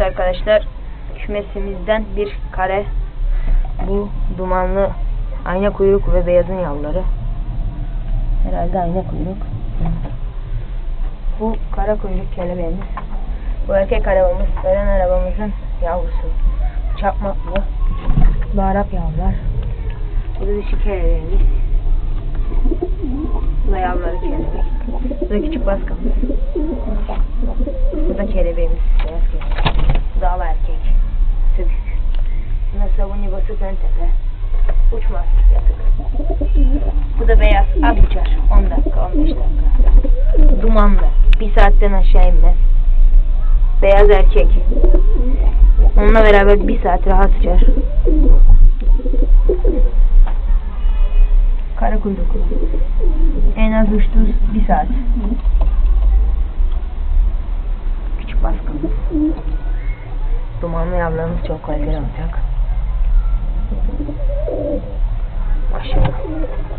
arkadaşlar kümesimizden bir kare bu dumanlı ayna kuyruk ve beyazın yavruları. Herhalde ayna kuyruk. Bu kara kuyruk kelebeğimiz. Bu erkek arabamız, veren arabamızın yavrusu. Çakmak bu. Bu Arap yavrular. Bu da dişi kelebeğimiz. Bu da yavruları kelebek. Bu da küçük baskamız. Bu da kelebeğimiz. Beyaz kelebek. Bu da ala erkek. Sökük. Bu da sabuni basık ön tepe. Uçmaz yatık. Bu da beyaz. Az uçar. 10 dakika, 15 dakika. Dumanlı. Bir saatten aşağı inmez. Beyaz erkek. Onunla beraber bir saat rahat uçar. Kara kuyruklu. En az uçtuğu bir saat. Küçük baskımız. Dumanlı yavrularımız çok kaliteli olacak. Thank you.